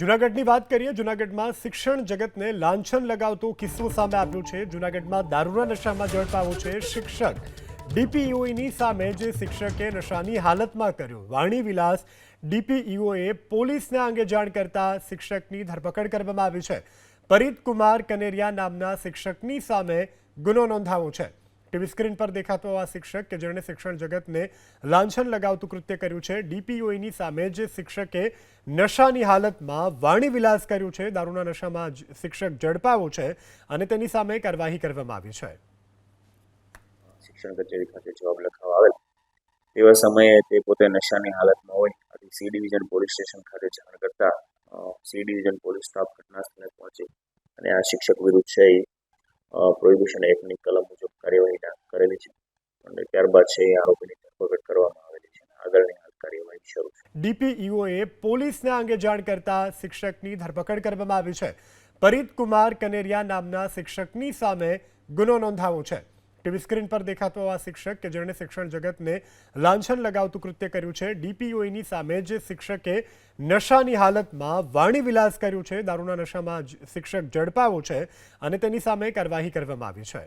જુનાગઢની વાત કરીએ, જુનાગઢમાં શિક્ષણ જગતને લાંછન લગાવતો કિસ્સો સામે આવ્યો છે. જુનાગઢમાં દારૂના નશામાં ઝડપાયો છે શિક્ષક. ડીપીઈઓની સામે જે શિક્ષકે નશાની હાલતમાં કર્યો. વાણી વિલાસ, ડીપીઈઓએ પોલીસને અંગે જાણ કરતા શિક્ષકની ધરપકડ કરવામાં આવી છે. પરિતકુમાર કનેરિયા નામના શિક્ષકની સામે ગુનો નોંધાવો છે. ટીવી સ્ક્રીન પર દેખાતો આ શિક્ષક કે જેણે શિક્ષણ જગતને લાંછન લગાવતું કૃત્ય કર્યું છે. ડીપીઓની સામે જ શિક્ષકે નશાની હાલતમાં વાણી વિલાસ કર્યું છે. દારૂના નશામાં શિક્ષક ઝડપાયો છે અને તેની સામે કાર્યવાહી કરવામાં આવી છે. શિક્ષણ કચેરી ખાતે જવાબ લખાવવા આવેલ. તેવા સમયે તે પોતે નશાની હાલતમાં હોય. આથી સી ડિવિઝન પોલીસ સ્ટેશન ખાતે જાણ કરતા સી ડિવિઝન પોલીસ સ્ટાફ ઘટના સ્થળે પહોંચી અને આ શિક્ષક વિરુદ્ધ છે એ પ્રોહિબિશન એક્ટની કલમ મુજબ કાર્યવાહી કરેલી છે. અને ત્યારબાદ છે આરોપીની ધરપકડ કરવામાં આવેલી છે. આગળની કાર્યવાહી શરૂ છે. ડીપીઈઓએ પોલીસને અંગે જાણ કરતા શિક્ષકની ધરપકડ કરવામાં આવી છે. પરિતકુમાર કનેરિયા નામના શિક્ષકની સામે ગુનો નોંધાવો છે. ટીવી સ્ક્રીન પર દેખાતો આ શિક્ષક કે જેણે શિક્ષણ જગતને લાંછન લગાવતું કૃત્ય કર્યું છે ડીપીઓની સામે જે શિક્ષકે નશાની હાલતમાં વાણી વિલાસ કર્યું છે. દારૂના નશામાં શિક્ષક ઝડપાયો છે અને તેની સામે કાર્યવાહી કરવામાં આવી છે.